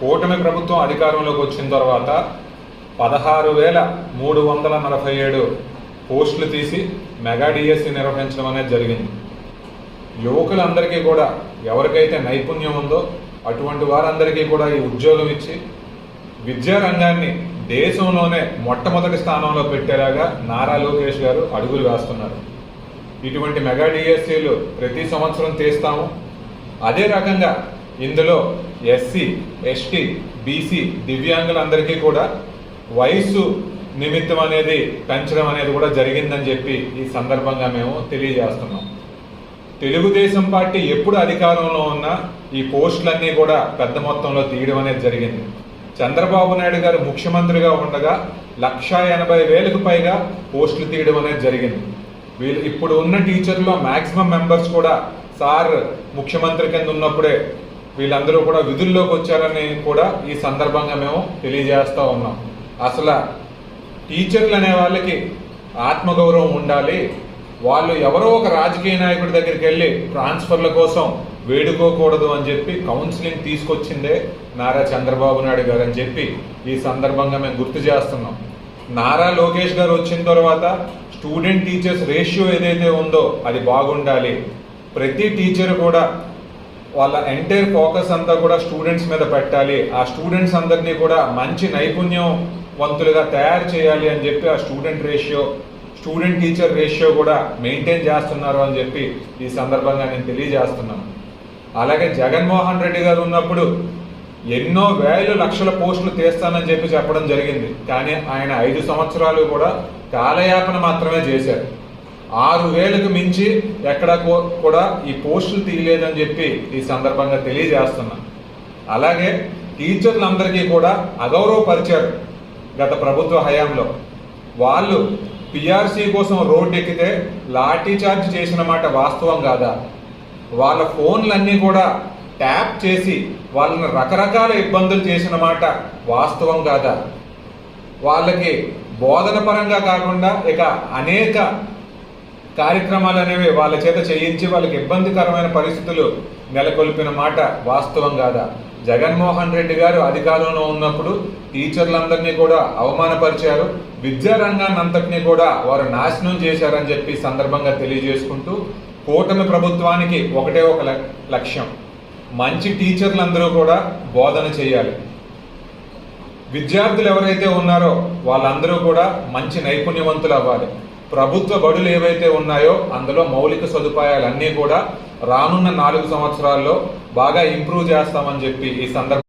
కూటమి ప్రభుత్వం అధికారంలోకి వచ్చిన తర్వాత పదహారు వేల మూడు వందల నలభై ఏడు పోస్టులు తీసి మెగా డిఎస్సి నిర్వహించడం అనేది జరిగింది. యువకులందరికీ కూడా ఎవరికైతే నైపుణ్యం ఉందో అటువంటి వారందరికీ కూడా ఈ ఉద్యోగం ఇచ్చి విద్యారంగాన్ని దేశంలోనే మొట్టమొదటి స్థానంలో పెట్టేలాగా నారా లోకేష్ గారు అడుగులు వేస్తున్నారు. ఇటువంటి మెగా డిఎస్సీలు ప్రతి సంవత్సరం తీస్తాము. అదే రకంగా ఇందులో ఎస్సీ ఎస్టీ బీసీ దివ్యాంగులందరికీ కూడా వయసు నిమిత్తం అనేది పెంచడం అనేది కూడా జరిగిందని చెప్పి ఈ సందర్భంగా మేము తెలియజేస్తున్నాం. తెలుగుదేశం పార్టీ ఎప్పుడు అధికారంలో ఉన్నా ఈ పోస్టులన్నీ కూడా పెద్ద మొత్తంలో తీయడం అనేది జరిగింది. చంద్రబాబు నాయుడు గారు ముఖ్యమంత్రిగా ఉండగా లక్షా ఎనభై వేలకు పైగా పోస్టులు తీయడం అనేది జరిగింది. వీళ్ళు ఇప్పుడు ఉన్న టీచర్లో మ్యాక్సిమం మెంబర్స్ కూడా సార్ ముఖ్యమంత్రి కింద ఉన్నప్పుడే వీళ్ళందరూ కూడా విధుల్లోకి వచ్చారని కూడా ఈ సందర్భంగా మేము తెలియజేస్తూ ఉన్నాం. అసలు టీచర్లు అనే వాళ్ళకి ఆత్మగౌరవం ఉండాలి. వాళ్ళు ఎవరో ఒక రాజకీయ నాయకుడి దగ్గరికి వెళ్ళి ట్రాన్స్ఫర్ల కోసం వేడుకోకూడదు అని చెప్పి కౌన్సిలింగ్ తీసుకొచ్చిందే నారా చంద్రబాబు నాయుడు గారు అని చెప్పి ఈ సందర్భంగా మేము గుర్తు చేస్తున్నాం. నారా లోకేష్ గారు వచ్చిన తర్వాత స్టూడెంట్ టీచర్స్ రేషియో ఏదైతే ఉందో అది బాగుండాలి. ప్రతి టీచర్ కూడా వాళ్ళ ఎంటైర్ ఫోకస్ అంతా కూడా స్టూడెంట్స్ మీద పెట్టాలి. ఆ స్టూడెంట్స్ అందరినీ కూడా మంచి నైపుణ్యవంతులుగా తయారు చేయాలి అని చెప్పి ఆ student ratio student teacher ratio కూడా మెయింటైన్ చేస్తున్నారు అని చెప్పి ఈ సందర్భంగా నేను తెలియజేస్తున్నాను. అలాగే జగన్మోహన్ రెడ్డి గారు ఉన్నప్పుడు ఎన్నో వేలు లక్షల పోస్టులు తీస్తానని చెప్పి చెప్పడం జరిగింది. కానీ ఆయన ఐదు సంవత్సరాలు కూడా కాలయాపన మాత్రమే చేశారు. ఆరు వేలకు మించి ఎక్కడ కూడా ఈ పోస్టులు తీయలేదని చెప్పి ఈ సందర్భంగా తెలియజేస్తున్నాను అలాగే టీచర్లందరికీ కూడా అగౌరవపరిచారు గత ప్రభుత్వ హయాంలో. వాళ్ళు పిఆర్సీ కోసం రోడ్డు ఎక్కితే లాఠీ చార్జ్ చేసిన మాట వాస్తవం కాదా? వాళ్ళ ఫోన్లన్నీ కూడా ట్యాప్ చేసి వాళ్ళని రకరకాల ఇబ్బందులు చేసిన మాట వాస్తవం కాదా? వాళ్ళకి బోధన పరంగా కాకుండా ఇక అనేక కార్యక్రమాలు అనేవి వాళ్ళ చేత చేయించి వాళ్ళకి ఇబ్బందికరమైన పరిస్థితులు నెలకొల్పిన మాట వాస్తవం కాదా? జగన్మోహన్ రెడ్డి గారు అధికారంలో ఉన్నప్పుడు టీచర్లందరినీ కూడా అవమానపరిచారు. విద్యారంగాన్ని అంతటినీ కూడా వారు నాశనం చేశారని చెప్పి సందర్భంగా తెలియజేసుకుంటూ కూటమి ప్రభుత్వానికి ఒకటే ఒక లక్- లక్ష్యం. మంచి టీచర్లందరూ కూడా బోధన చేయాలి. విద్యార్థులు ఎవరైతే ఉన్నారో వాళ్ళందరూ కూడా మంచి నైపుణ్యవంతులు అవ్వాలి. ప్రభుత్వ బడులు ఏవైతే ఉన్నాయో అందులో మౌలిక సదుపాయాలన్నీ కూడా రానున్న నాలుగు సంవత్సరాల్లో బాగా ఇంప్రూవ్ చేస్తామని చెప్పి ఈ సందర్భంగా